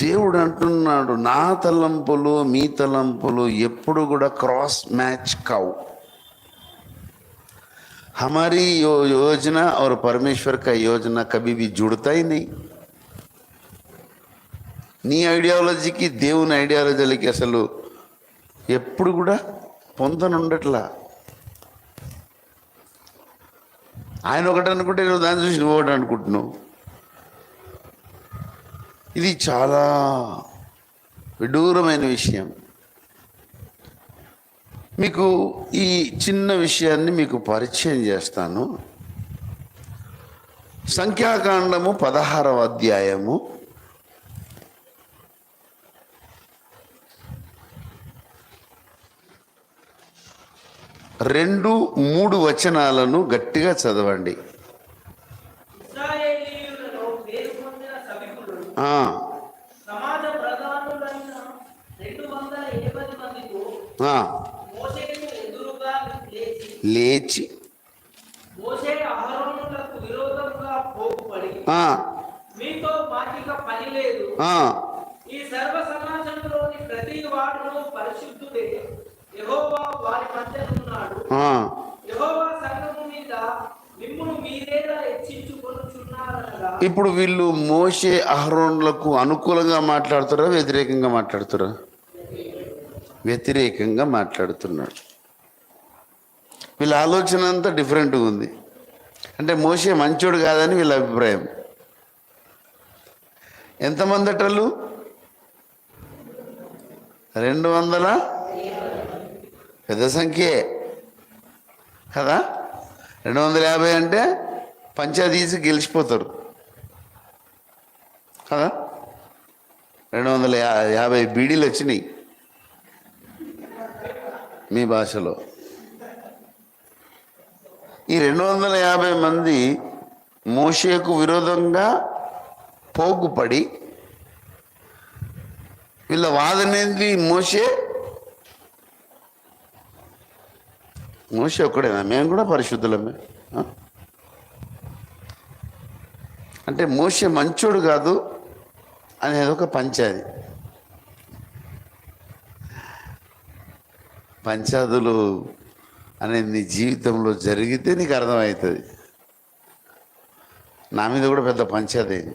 దేవుడు అంటున్నాడు నా తలంపులు మీ తలంపులు ఎప్పుడు కూడా క్రాస్ మ్యాచ్ కావు हमारी यो योजना और परमेश्वर का योजना कभी भी जुड़ता ही नहीं నీ ఐడియాలజీకి దేవుని ఐడియాలజీలకి అసలు ఎప్పుడు కూడా పొందనుండట్లా ఆయన ఒకటి అనుకుంటే నువ్వు దాన్ని చూసి నువ్వు ఒకటి అనుకుంటున్నావు. ఇది చాలా విడూరమైన విషయం. మీకు ఈ చిన్న విషయాన్ని మీకు పరిచయం చేస్తాను. సంఖ్యాకాండము పదహారవ అధ్యాయము రెండు మూడు వచనాలను గట్టిగా చదవండి ఇశ్రాయేలీయులలో పేరు పొందిన సభికులు ఆ, సమాజ ప్రధానులైన రెండు వందల ఎనభై మందితో ఆ, మోసేకు ఎదురుగా లేచి లేచి మోసే అహరోనులకు విరోధంగా పోగుపడి ఆ, మీతో మాకిక పని లేదు ఆ, ఈ సర్వ సమాజంలోని ప్రతి వాడును పరిశుద్ధుడే యెహోవా వారి మధ్య ఉన్నాడు ఆ. యెహోవా సంఘము మీద మిమ్మును మీరేలా హెచ్చించుకొనుచున్నారనగా ఇప్పుడు వీళ్ళు మోసే అహరోన్లకు అనుకూలంగా మాట్లాడుతారా వ్యతిరేకంగా మాట్లాడుతారా వ్యతిరేకంగా మాట్లాడుతున్నాడు. వీళ్ళ ఆలోచన అంతా డిఫరెంట్గా ఉంది. అంటే మోసే మంచోడు కాదని వీళ్ళ అభిప్రాయం. ఎంతమంది అటలు? రెండు వందల? పెద్ద సంఖ్యే. కదా? రెండు వందల యాభై అంటే పంచాయతీసి గెలిచిపోతారు. కదా రెండు వందల యా- యాభై బీడీలు వచ్చినాయి మీ భాషలో. ఈ రెండు వందల యాభై మంది మోషేకు విరోధంగా పోగుపడి వీళ్ళ వాదనేది మోసే మోసే ఒక్కడేనా? మేము కూడా పరిశుద్ధులమే. అంటే మోసే మంచోడు కాదు అనేది ఒక పంచాది పంచాదులు అనేది నీ జీవితంలో జరిగితే నీకు అర్థమవుతుంది. నా మీద కూడా పెద్ద పంచాయతీ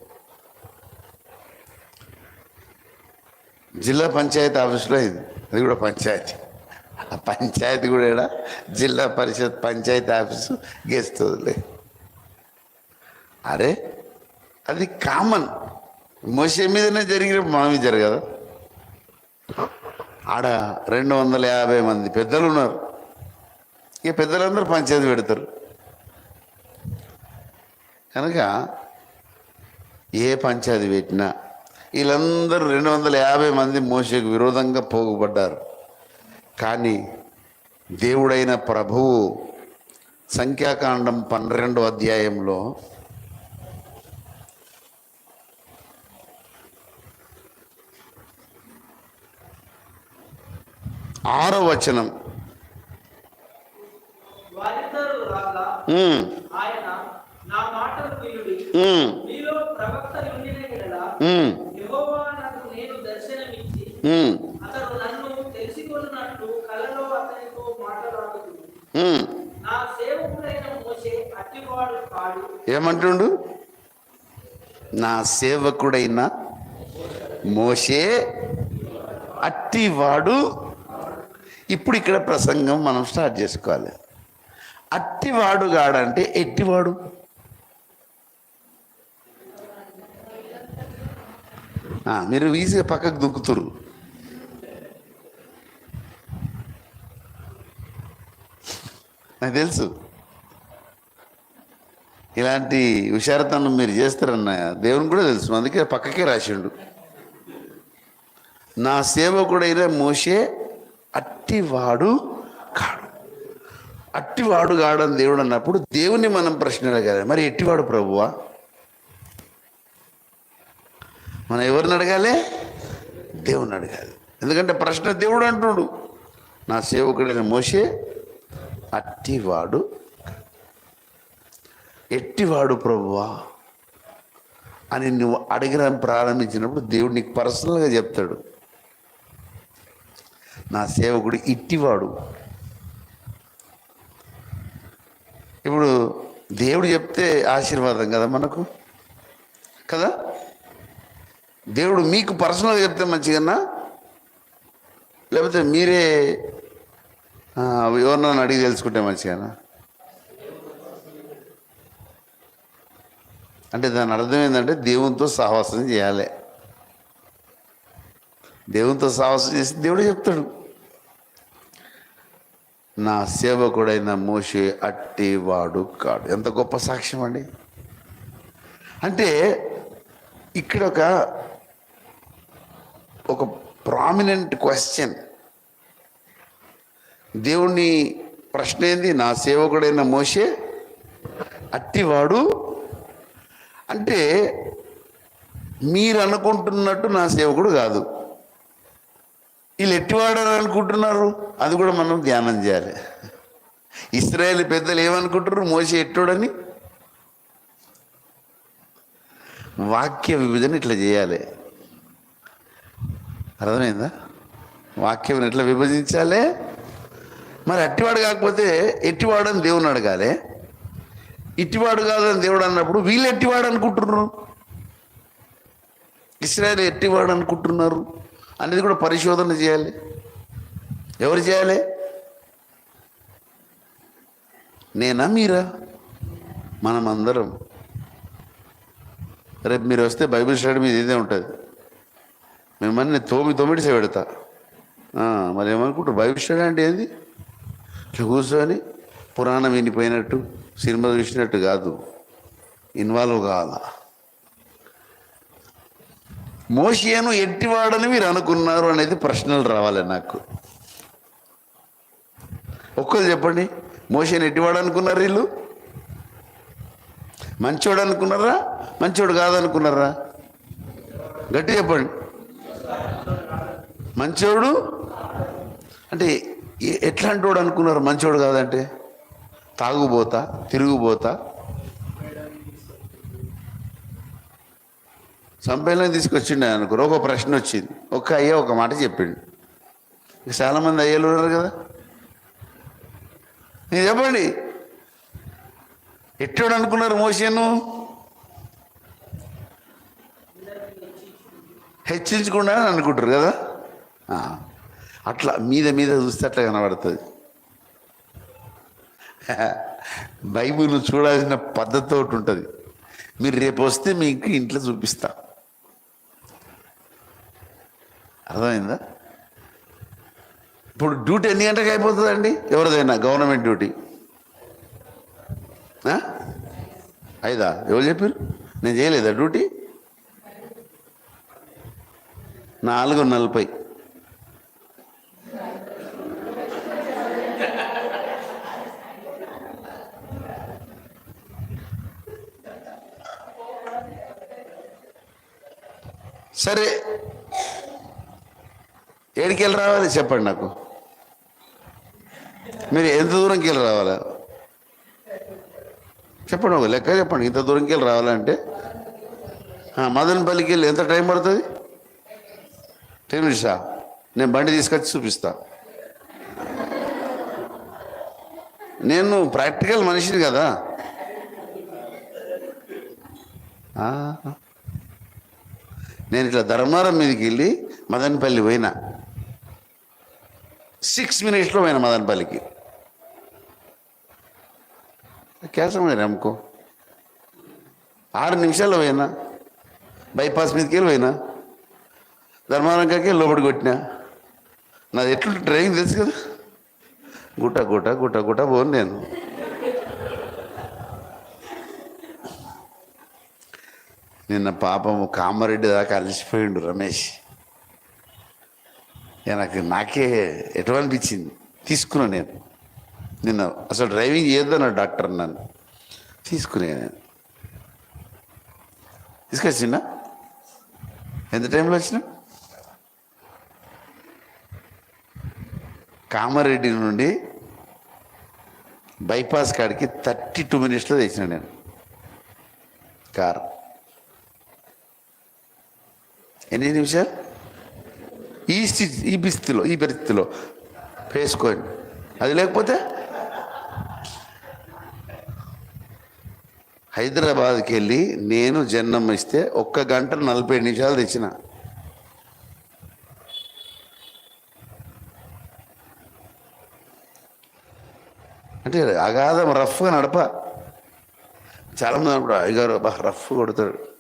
జిల్లా పంచాయతీ ఆఫీసులో అయింది. అది కూడా పంచాయతీ. ఆ పంచాయతీ కూడా ఇక్కడ జిల్లా పరిషత్ పంచాయతీ ఆఫీసు గెలుస్తుందిలే అరే అది కామన్. మోసే మీదనే జరిగిన మన జరగదు. జరగదా ఆడ రెండు వందల యాభై మంది పెద్దలు ఉన్నారు. ఇక పెద్దలందరూ పంచాయతీ పెడతారు. కనుక ఏ పంచాయతీ పెట్టినా వీళ్ళందరూ రెండు వందల యాభై మంది మోసకు విరోధంగా పోగుపడ్డారు. కానీ దేవుడైన ప్రభువు సంఖ్యాకాండం పన్నెండో అధ్యాయంలో అట్టివాడు కాడు. ఏమంటుండు? నా సేవకుడైన మోషే అట్టివాడు ఇప్పుడు ఇక్కడ ప్రసంగం మనం స్టార్ట్ చేసుకోవాలి. అట్టివాడు గాడంటే ఎట్టివాడు? మీరు ఈజీగా పక్కకు దుక్కుతురు. నాకు తెలుసు. ఇలాంటి హుషారతనం మీరు చేస్తారన్న దేవుని కూడా తెలుసు. అందుకే పక్కకే రాసిండు. నా సేవకుడైన మోసే అట్టివాడు కాడు. అట్టివాడు కాడని దేవుడు అన్నప్పుడు దేవుని మనం ప్రశ్న అడగాలి మరి ఎట్టివాడు ప్రభువా? మనం ఎవరిని అడగాలి? దేవుని అడగాలి. ఎందుకంటే ప్రశ్న దేవుడు అంటుడు. నా సేవకుడైన మోసే అట్టివాడు ఎట్టివాడు ప్రభువా? అని నువ్వు అడగడం ప్రారంభించినప్పుడు దేవుడు నీకు పర్సనల్గా చెప్తాడు. నా సేవకుడు ఇట్టివాడు. ఇప్పుడు దేవుడు చెప్తే ఆశీర్వాదం కదా మనకు? కదా? దేవుడు మీకు పర్సనల్గా చెప్తే మంచిదన్నా? లేకపోతే మీరే ఎవరినైనా అడిగి తెలుసుకుంటే మంచిగానా అంటే దాని అర్థం ఏంటంటే దేవునితో సాహసం చేయాలి. దేవునితో సాహసం చేసి దేవుడు చెప్తాడు. నా సేవకుడైన మోషే అట్టి వాడు కాడు. ఎంత గొప్ప సాక్ష్యం అండి. అంటే ఇక్కడ ఒక ఒక ప్రామినెంట్ క్వశ్చన్ దేవుణ్ణి ప్రశ్న ఏంది? నా సేవకుడైన మోషే అట్టివాడు. అంటే మీరు అనుకుంటున్నట్టు నా సేవకుడు కాదు. వీళ్ళు ఎట్టివాడని అనుకుంటున్నారు? అది కూడా మనం ధ్యానం చేయాలి. ఇస్రాయేల్ పెద్దలు ఏమనుకుంటారు మోసే ఎట్టుడని? వాక్య విభజన ఇట్లా చేయాలి. అర్థమైందా? వాక్యం ఎట్లా విభజించాలి? మరి అట్టివాడు కాకపోతే ఎట్టివాడు అని దేవుని అడగాలి. ఇట్టివాడు కాదని దేవుడు అన్నప్పుడు వీళ్ళు ఎట్టివాడు అనుకుంటున్నారు? ఇస్రాయల్ ఎట్టివాడు అనుకుంటున్నారు? అనేది కూడా పరిశోధన చేయాలి. ఎవరు చేయాలి? నేనా మీరా? మనం అందరం రేపు మీరు వస్తే బైబిల్ స్టడీ మీద ఇదే ఉంటుంది. మిమ్మల్ని తోమి తోమిడిసే పెడతా మరి ఏమనుకుంటారు? బైబిల్ స్టడీ అంటే ఏంది? కూర్చొని పురాణం వినిపోయినట్టు సినిమా చూసినట్టు కాదు. ఇన్వాల్వ్ కావాలా? మోషియను ఎట్టివాడని మీరు అనుకున్నారు అనేది ప్రశ్నలు రావాలి నాకు. ఒక్కరు చెప్పండి మోషని ఎట్టివాడు అనుకున్నారు వీళ్ళు? మంచోడు అనుకున్నారా? మంచోడు కాదనుకున్నారా? గట్టి చెప్పండి. మంచోడు? అంటే ఎట్లాంటి వాడు అనుకున్నారు? మంచోడు కాదంటే? తాగుబోతా తిరుగుబోతా? సంపేలం తీసుకొచ్చిండే అనుకో ఒక ప్రశ్న వచ్చింది. ఒక్క అయ్య ఒక మాట చెప్పిండు. ఇక చాలామంది అయ్యలు ఉన్నారు కదా. నేను చెప్పండి. ఎట్టోడు అనుకున్నారు మోషను హెచ్చించకుండా అని అనుకుంటారు కదా. అట్లా మీద మీద చూస్తే అట్లా కనబడుతుంది. బైబుల్ చూడాల్సిన పద్ధతి ఒకటి ఉంటుంది. మీరు రేపు వస్తే మీకు ఇంట్లో చూపిస్తాను అర్థమైందా? ఇప్పుడు డ్యూటీ ఎన్ని గంటలకు అయిపోతుందండి? ఎవరిదైనా గవర్నమెంట్ డ్యూటీ. అయిదా ఐదా? ఎవరు చెప్పారు? నేను చేయలేదా డ్యూటీ? నాలుగు నలభై సరే ఎక్కడికి వెళ్ళి రావాలి? చెప్పండి నాకు. మీరు ఎంత దూరంకి వెళ్ళి రావాలా? చెప్పండి ఒక లెక్క చెప్పండి. ఇంత దూరంకి వెళ్ళి రావాలంటే? మదనపల్లికి వెళ్ళి ఎంత టైం పడుతుంది? టెన్ మినిట్సా? నేను బండి తీసుకొచ్చి చూపిస్తా. నేను ప్రాక్టికల్ మనిషిని కదా. నేను ఇట్లా ధర్మారం మీదకి వెళ్ళి మదనపల్లి పోయినా. సిక్స్ మినిట్స్లో పోయిన మదనపల్లికి కేసం అమ్ముకో. ఆరు నిమిషాల్లో పోయినా. బైపాస్ మీదకి వెళ్ళి పోయినా. ధర్మారం కాకే కొట్టినా. నాది ఎట్లు డ్రైవింగ్ తెలుసు కదా? గుట్ట గుట్ట గుట్ట గుట్ట పోను నేను. నిన్న పాపము కామారెడ్డి దాకా అలసిపోయిండు రమేష్. నాకు నాకే ఎటు అనిపించింది తీసుకున్నా నేను. నిన్న అసలు డ్రైవింగ్ చేయొద్దన్న డాక్టర్ నన్ను తీసుకునే నేను. తీసుకొచ్చిందా ఎంత టైంలో వచ్చిన? కామారెడ్డి నుండి బైపాస్ కాడికి థర్టీ టూ మినిట్స్లో తెచ్చిన నేను. కార్. ఎన్ని నిమిషాలు? ఈ స్థితి ఈ పరిస్థితిలో ఈ పరిస్థితిలో. వేసుకోండి అది లేకపోతే హైదరాబాద్కి వెళ్ళి నేను జన్మం ఇస్తే ఒక్క గంట నలభై నిమిషాలు తెచ్చిన. అంటే అగాధం రఫ్గా నడప. చాలామంది అప్పుడు అయ్యగారు బాగా రఫ్ కొడతాడు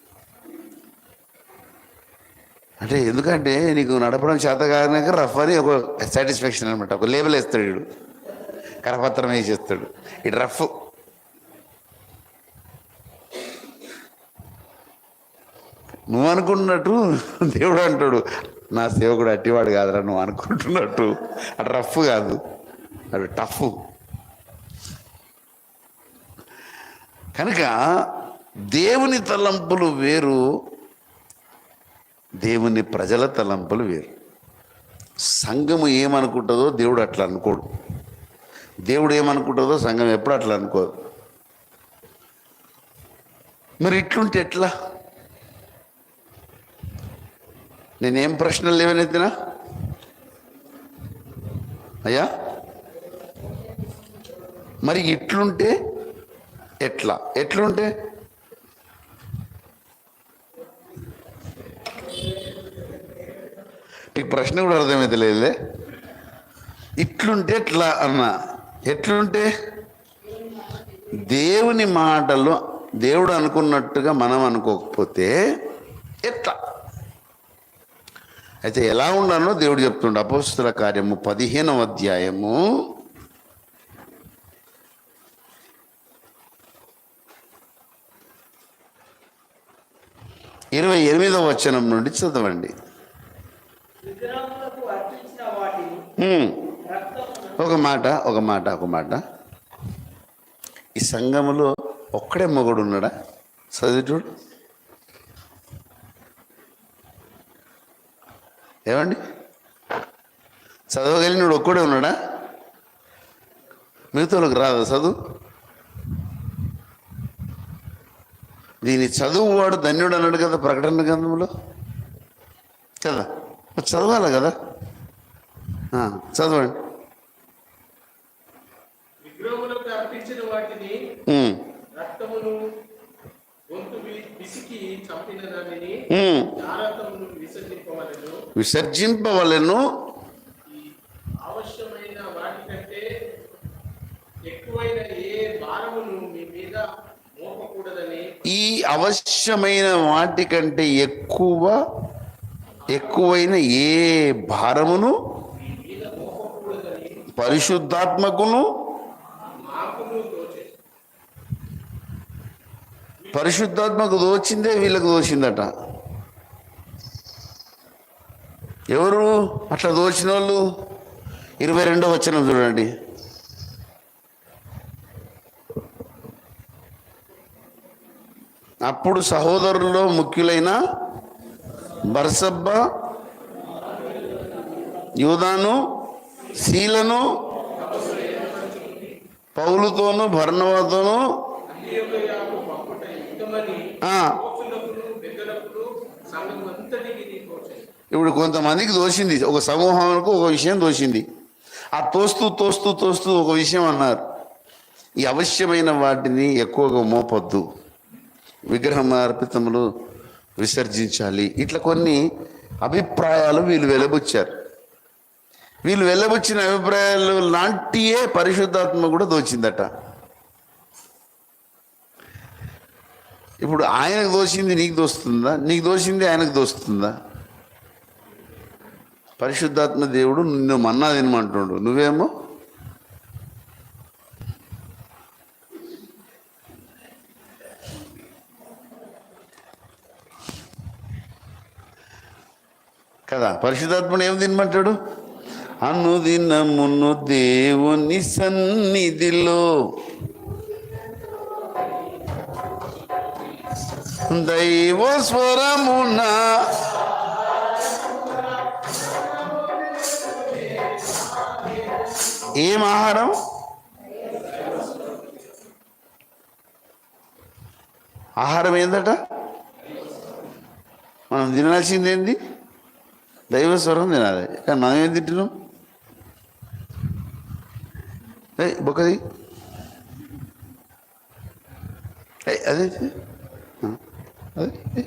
అంటే ఎందుకంటే నీకు నడపడం చేత కాక రఫ్ అని ఒక సాటిస్ఫాక్షన్ అనమాట ఒక లేబుల్ వేస్తాడు వీడు. కరపత్రం వేసేస్తాడు. ఇటు రఫ్. నువ్వు అనుకుంటున్నట్టు దేవుడు అంటాడు. నా సేవకుడు అట్టివాడు కాదురా నువ్వు అనుకుంటున్నట్టు. అటు రఫ్ కాదు. అటు టఫ్. కనుక దేవుని తలంపులు వేరు దేవుని ప్రజల తలంపులు వేరు. సంఘము ఏమనుకుంటుందో దేవుడు అట్లా అనుకోడు. దేవుడు ఏమనుకుంటుందో సంఘం ఎప్పుడు అట్లా అనుకోదు. మరి ఇట్లుంటే ఎట్లా? నేనేం ప్రశ్నలు లేవనెత్తినా అయ్యా? మరి ఇట్లుంటే ఎట్లా? ఎట్లుంటే ఈ ప్రశ్న కూడా అర్థమైతే లేదులే ఇట్లుంటే ఎట్లా అన్న? ఎట్లుంటే? దేవుని మాటలు దేవుడు అనుకున్నట్టుగా మనం అనుకోకపోతే ఎట్లా? అయితే ఎలా ఉండాలో దేవుడు చెప్తుండే అపోస్తుల కార్యము పదిహేనవ అధ్యాయము. ఇరవై ఎనిమిదవ వచనం నుండి చదవండి విగ్రహములకు అర్పించిన వాటిని హ్మ్. రక్తమును ఒక మాట ఒక మాట ఒక మాట. ఈ సంఘములో ఒక్కడే మొగుడు ఉన్నాడా చదువుతుడు ఏమండి? చదవగలిగినోడు ఒక్కడే ఉన్నాడా? మిగతాలకు రాదా చదువు? దీని చదువు వాడు ధన్యుడు అన్నాడు కదా ప్రకటన గ్రంథంలో? కదా. చదవాలి కదా? చదవండి. విగ్రహములకు అర్పించిన వాటిని రక్తమును విసర్జింపవలను. ఈ అవశ్యమైన వాటికంటే ఎక్కువైన ఏ భారమును మీ మీద మోపకూడదని ఈ అవశ్యమైన వాటికంటే ఎక్కువ ఎక్కువైన ఏ భారమును పరిశుద్ధాత్మకును పరిశుద్ధాత్మకు దోచిందే వీళ్ళకు దోచిందట. ఎవరు అట్లా దోచిన వాళ్ళు ఇరవై రెండో వచ్చిన చూడండి. అప్పుడు సహోదరుల్లో ముఖ్యులైన బర్సబ్బ యూదాను శీలను పౌలుతోనూ భర్ణవతోను ఇప్పుడు కొంతమందికి దోషింది. ఒక సమూహానికి ఒక విషయం దోషింది. ఆ తోస్తూ తోస్తూ తోస్తూ ఒక విషయం అన్నారు. ఈ అవశ్యమైన వాటిని ఎక్కువగా మోపొద్దు. విగ్రహం అర్పితములు విసర్జించాలి. ఇట్లా కొన్ని అభిప్రాయాలు వీళ్ళు వెలబుచ్చారు. వీళ్ళు వెళ్ళబుచ్చిన అభిప్రాయాలు లాంటియే పరిశుద్ధాత్మ కూడా దోచిందట. ఇప్పుడు ఆయనకు దోచింది నీకు దోస్తుందా? నీకు దోచింది ఆయనకు దోస్తుందా? పరిశుద్ధాత్మ దేవుడు నిన్ను మన్నా తినమంటుండు. నువ్వేమో? కదా పరిశుద్ధాత్మను ఏం తినమంటాడు? అనుదినమును దేవుని సన్నిధిలో. దైవ స్వరమున. ఏం ఆహారం? ఆహారం ఏందట? మనం తినాల్సింది ఏంది దైవ స్వరం తినాలి. కానీ మనం ఏం తింటున్నాం? ఏ బొక్కది అదే అదే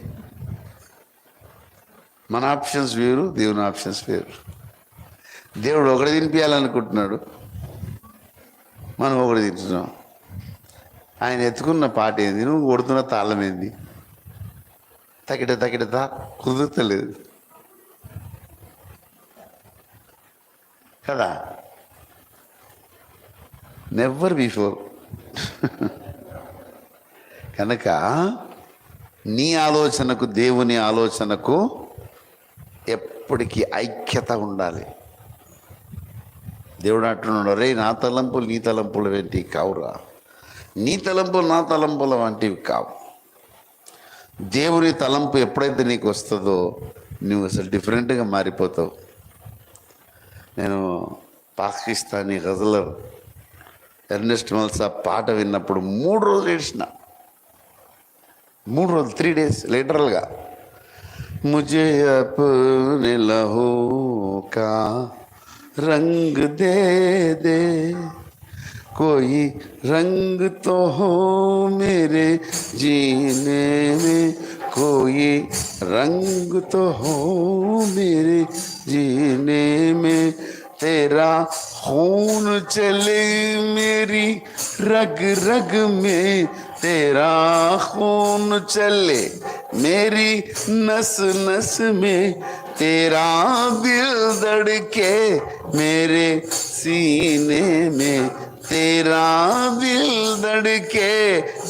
మన ఆప్షన్స్ వేరు దేవుని ఆప్షన్స్ వేరు. దేవుడు ఒకటి తినిపించాలనుకుంటున్నాడు మనం ఒకటి తింటున్నాం. ఆయన ఎత్తుకున్న పాట ఏంది? నువ్వు కొడుతున్న తాళం ఏంది? తకిట తకిట తా కుదురుతలేదు. కదా? నెవర్ బిఫోర్ కనుక నీ ఆలోచనకు దేవుని ఆలోచనకు ఎప్పటికీ ఐక్యత ఉండాలి. దేవుడు అంటున్నాడు రే నా తలంపులు నీ తలంపుల వంటివి కావురా. నీ తలంపులు నా తలంపుల వంటివి కావు. దేవుని తలంపు ఎప్పుడైతే నీకు వస్తుందో నువ్వు అసలు డిఫరెంట్గా మారిపోతావు. నేను పాకిస్తానీ గజలర్ ఎర్నెస్ట్ మల్స్ ఆ పాట విన్నప్పుడు మూడు రోజులు ఏడ్చిన మూడు రోజులు త్రీ డేస్ లిటరల్గా ముజే అప్నే నిలహోకా కా రంగ్ దే దే कोई रंग तो हो मेरे जीने में कोई रंग तो हो मेरे तेरा खून चले मेरी रग रग में, तेरा खून चले मेरी नस नस में, तेरा दिल धड़के मेरे सीने में तेरा दिल धड़के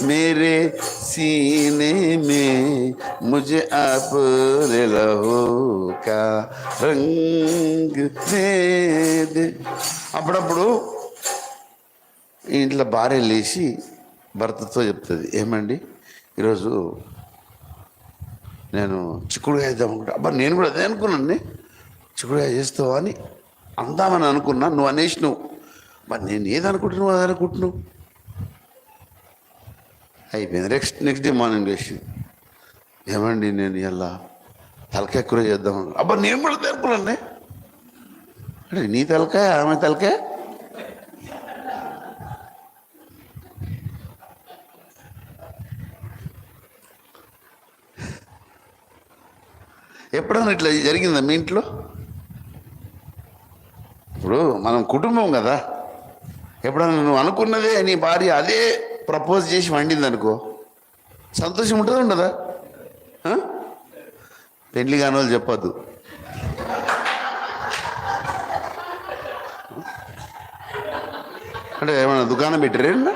मेरे सीने में मुझे अपने लहू का रंग दे दे అప్పుడప్పుడు ఇంట్లో భార్య లేచి భర్తతో చెప్తుంది ఏమండి ఈరోజు నేను చిక్కుడుగా చేద్దాం అనుకుంటా అబ్బా నేను కూడా అదే అనుకున్నాను చిక్కుడుగా చేస్తావా అని అందామని అనుకున్నా నువ్వు అనేసి నువ్వు మరి నేను ఏది అనుకుంటున్నావు అది అనుకుంటున్నావు అయిపోయింది. నెక్స్ట్ నెక్స్ట్ డే మార్నింగ్ లేచి ఏమండి నేను ఇలా తలకాయ కూర చేద్దాం అబ్బా నేను కూడా అదే అంటే నీ తలకాయ ఆమె తలకాయ? ఎప్పుడైనా ఇట్లా జరిగిందా మీ ఇంట్లో? ఇప్పుడు మనం కుటుంబం కదా. ఎప్పుడన్నా నువ్వు అనుకున్నదే నీ భార్య అదే ప్రపోజ్ చేసి వండింది అనుకో. సంతోషం ఉంటుందా ఉండదా? పెళ్ళి కాని వాళ్ళు చెప్పద్దు. అంటే ఏమైనా దుకాణం పెట్టారేనా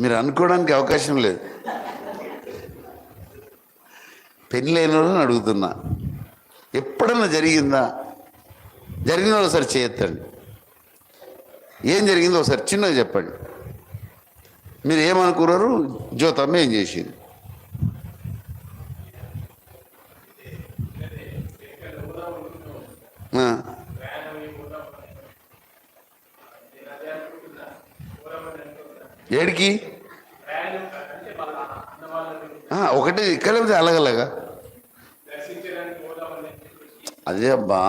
మీరు అనుకోవడానికి అవకాశం లేదు. పెళ్ళైన వాళ్ళని అడుగుతున్నా. ఎప్పుడన్నా జరిగిందా? జరిగిన ఒకసారి చేయొద్దండి. ఏం జరిగిందో ఒకసారి చిన్నగా చెప్పండి. మీరు ఏమనుకున్నారు? జ్యోతమ్మ ఏం చేసింది? ఏడికి ఆ, అది ఇక్కడ అదే అబ్బా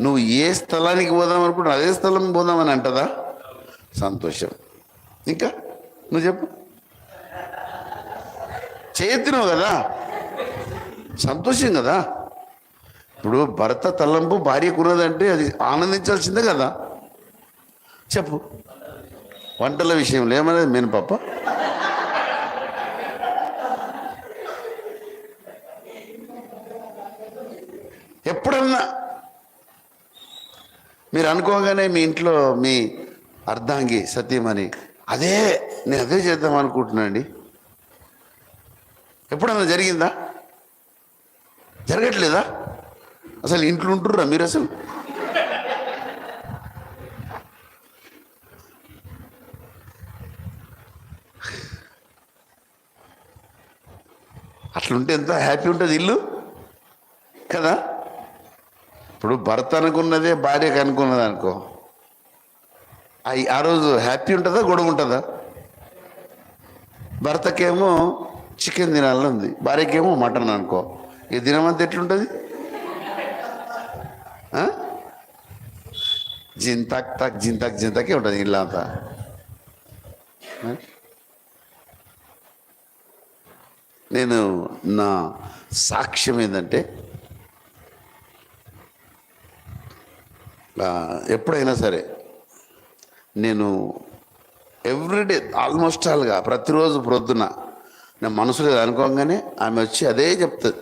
నువ్వు ఏ స్థలానికి పోదాం అనుకుంటున్నా అదే స్థలం పోదామని అంటదా? సంతోషం. ఇంకా? నువ్వు చెప్పు. చేతినావు కదా? సంతోషం కదా? ఇప్పుడు భర్త తలంపు భార్యకు ఉన్నదంటే అది ఆనందించాల్సిందే కదా? చెప్పు. వంటల విషయంలో ఏమనేది మేను పాప? ఎప్పుడన్నా మీరు అనుకోగానే మీ ఇంట్లో మీ అర్ధాంగి సత్యమని అదే నేను అదే చేద్దాం అనుకుంటున్నా అండి. ఎప్పుడన్నా జరిగిందా? జరగట్లేదా? అసలు ఇంట్లో ఉంటుర్రా మీరు అసలు? అట్లుంటే ఎంత హ్యాపీ ఉంటుంది ఇల్లు కదా ఇప్పుడు భర్త అనుకున్నదే భార్యకు అనుకున్నది అనుకో. ఆ రోజు హ్యాపీ ఉంటుందా గొడవ ఉంటుందా? భర్తకేమో చికెన్ తినాలని ఉంది భార్యకేమో మటన్ అనుకో. ఈ దినమంతా ఎట్లుంటుంది? ఆ? జింతాక్ తక్ జింతాక్ జింతాకే ఉంటుంది ఇల్లు అంతా. నేను నా సాక్ష్యం ఏంటంటే ఎప్పుడైనా సరే నేను ఎవ్రీడే ఆల్మోస్ట్ ఆల్గా ప్రతిరోజు ప్రొద్దున నేను మనసులో అనుకోగానే ఆమె వచ్చి అదే చెప్తుంది.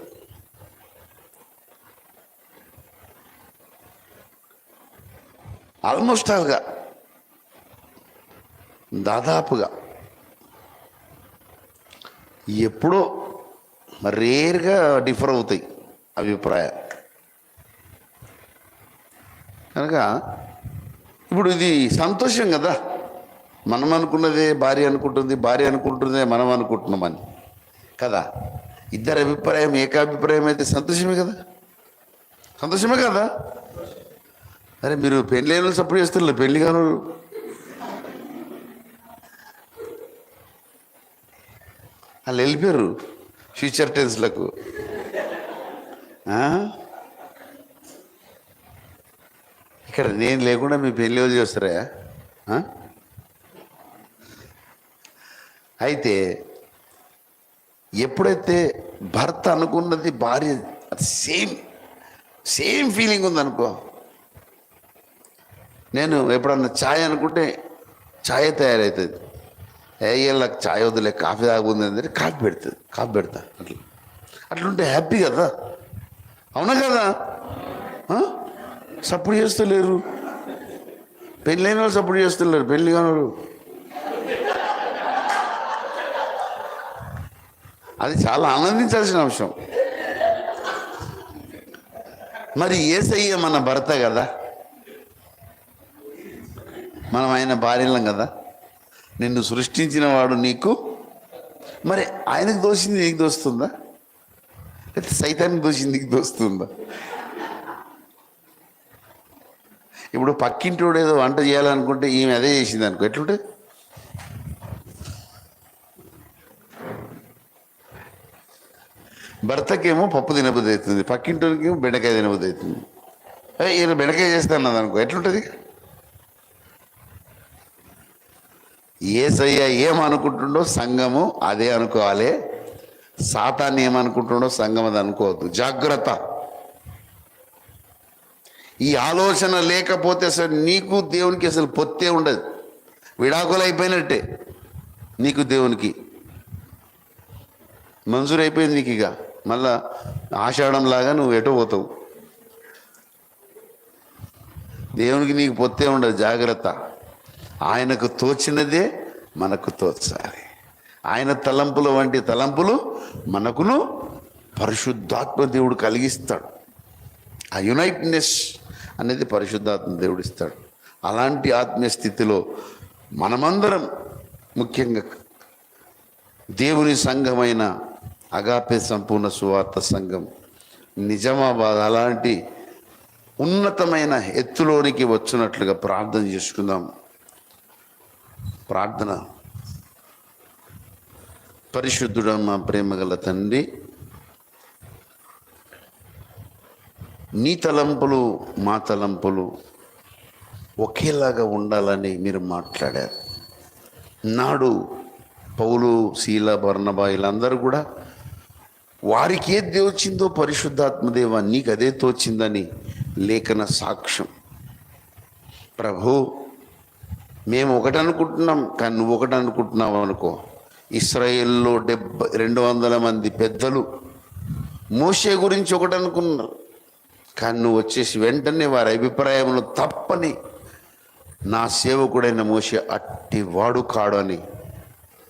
ఆల్మోస్ట్ ఆల్గా దాదాపుగా ఎప్పుడో రేర్గా డిఫర్ అవుతాయి అభిప్రాయాలు. కనుక ఇప్పుడు ఇది సంతోషం కదా. మనం అనుకున్నదే భార్య అనుకుంటుంది భార్య అనుకుంటుందే మనం అనుకుంటున్నామని. కదా. ఇద్దరు అభిప్రాయం ఏకాభిప్రాయం అయితే సంతోషమే కదా. సంతోషమే కదా. అరే మీరు పెళ్ళి అయిన సపోర్ట్ చేస్తున్నారు పెళ్ళి కాను వాళ్ళు. వెళ్ళిపోయారు ఫ్యూచర్ టెన్స్లకు ఆ? ఇక్కడ నేను లేకుండా మీ పెళ్ళి వదిలి చేస్తారా? అయితే ఎప్పుడైతే భర్త అనుకున్నది భార్య సేమ్ సేమ్ ఫీలింగ్ ఉందనుకో నేను ఎప్పుడన్నా ఛాయ్ అనుకుంటే ఛాయ్ తయారవుతుంది ఏళ్ళకి ఛాయ్ వద్దులే కాఫీ తాగుంది అంటే కాఫీ పెడుతుంది కాఫీ పెడతా అట్లా. అట్లుంటే హ్యాపీ కదా. అవునా కదా? సపోర్ట్ చేస్తలేరు. పెళ్ళైన వాళ్ళు సపోర్ట్ చేస్తలేరు పెళ్ళి కాని వాళ్ళు. అది చాలా ఆనందించాల్సిన అంశం. మరి ఏసయ్య మన భర్త కదా? మనం ఆయన భార్యలం కదా? నిన్ను సృష్టించిన వాడు నీకు? మరి ఆయనకు దోషింది నీకు దోస్తుందా? లేకపోతే సైతానికి దోషింది నీకు దోస్తుందా? ఇప్పుడు పక్కింటోడు ఏదో వంట చేయాలనుకుంటే ఈమె అదే చేసింది అనుకో. ఎట్లుంటుంది? భర్తకేమో పప్పు తినబుద్ధి అవుతుంది పక్కింటోనికేమో బెండకాయ తినబుద్ధి అవుతుంది ఈయన బెండకాయ చేస్తాను అనుకో. ఎట్లుంటుంది? ఏసయ్య ఏమనుకుంటుండో సంఘము అదే అనుకోవాలి. సాతాన్ని ఏమనుకుంటుండో సంఘం అది అనుకోవద్దు. జాగ్రత్త. ఈ ఆలోచన లేకపోతే అసలు నీకు దేవునికి అసలు పొత్తే ఉండదు. విడాకులు అయిపోయినట్టే నీకు దేవునికి. మంజూరు అయిపోయింది నీకు ఇక. మళ్ళా ఆషాఢంలాగా నువ్వు ఎటో పోతావు? దేవునికి నీకు పొత్తే ఉండదు జాగ్రత్త. ఆయనకు తోచినదే మనకు తోచాలి. ఆయన తలంపుల వంటి తలంపులు మనకును పరిశుద్ధాత్మ దేవుడు కలిగిస్తాడు. ఆ యునైట్నెస్ అనేది పరిశుద్ధాత్మ దేవుడిస్తాడు. అలాంటి ఆత్మీయ స్థితిలో మనమందరం ముఖ్యంగా దేవుని సంఘమైన అగాపే సంపూర్ణ సువార్త సంఘం నిజామాబాద్ అలాంటి ఉన్నతమైన ఎత్తులోనికి వచ్చినట్లుగా ప్రార్థన చేసుకుందాం. ప్రార్థన. పరిశుద్ధుడమ్మ ప్రేమగల తండ్రి నీ తలంపులు మా తలంపులు ఒకేలాగా ఉండాలని మీరు మాట్లాడారు. నాడు పౌలు శీల బర్ణబా వీళ్ళందరూ కూడా వారికి ఏది వచ్చిందో పరిశుద్ధాత్మదేవ నీకు అదే తోచిందని లేఖన సాక్ష్యం. ప్రభు మేము ఒకటి అనుకుంటున్నాం కానీ నువ్వు ఒకటి అనుకుంటున్నావు అనుకో. ఇస్రాయేల్లో డెబ్బై రెండు వందల మంది పెద్దలు మోషే గురించి ఒకటి అనుకున్నారు. కానీ నువ్వు వచ్చేసి వెంటనే వారి అభిప్రాయంలో తప్పని నా సేవకుడైన మోసే అట్టి వాడు కాడు అని.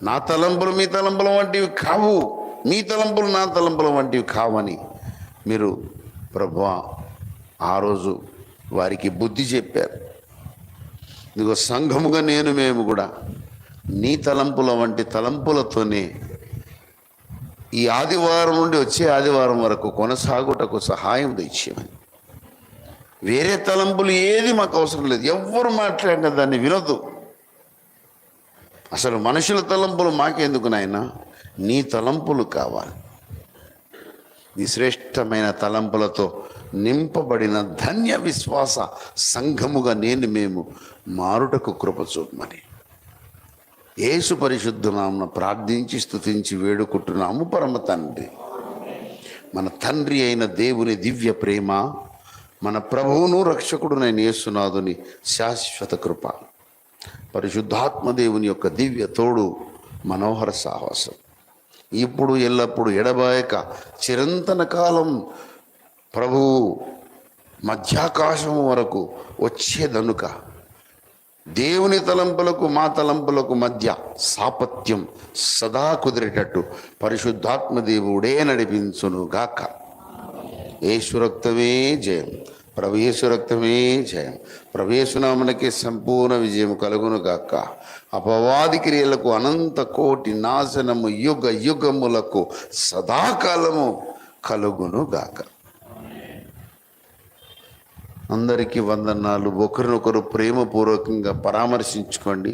నా తలంపులు మీ తలంపుల వంటివి కావు. మీ తలంపులు నా తలంపుల వంటివి కావని మీరు ప్రభు ఆ రోజు వారికి బుద్ధి చెప్పారు. ఇదిగో సంఘముగా నేను మేము కూడా నీ తలంపుల వంటి తలంపులతోనే ఈ ఆదివారం నుండి వచ్చే ఆదివారం వరకు కొనసాగుటకు సహాయం దయచేయమని. వేరే తలంపులు ఏది మాకు అవసరం లేదు. ఎవ్వరు మాట్లాడినా దాన్ని వినొద్దు. అసలు మనుషుల తలంపులు మాకెందుకు నాయన? నీ తలంపులు కావాలి. నీ శ్రేష్టమైన తలంపులతో నింపబడిన ధన్య విశ్వాస సంఘముగా నేను మేము మారుటకు కృప చూపమని యేసు పరిశుద్ధనామను ప్రార్థించి స్తుతించి వేడుకుంటున్నాము పరమ తండ్రి. మన తండ్రి అయిన దేవుని దివ్య ప్రేమ మన ప్రభువును రక్షకుడునైన యేసునాథుని శాశ్వత కృప పరిశుద్ధాత్మ దేవుని యొక్క దివ్య తోడు మనోహర సాహసం. ఇప్పుడు ఎల్లప్పుడు ఎడబాయక చిరంతన కాలం ప్రభువు మధ్యాకాశం వరకు వచ్చేదనుక దేవుని తలంపులకు మా తలంపులకు మధ్య సాపత్యం సదా కుదిరేటట్టు పరిశుద్ధాత్మ దేవుడే నడిపించును గాక జయం ప్రవేశు రక్తమే జయం. ప్రవేశనామనకి సంపూర్ణ విజయం కలుగును గాక అపవాది క్రియలకు అనంత కోటి నాశనము యుగ యుగములకు సదాకాలము కలుగును గాక అందరికీ వందనాలు. ఒకరినొకరు ప్రేమపూర్వకంగా పరామర్శించుకోండి.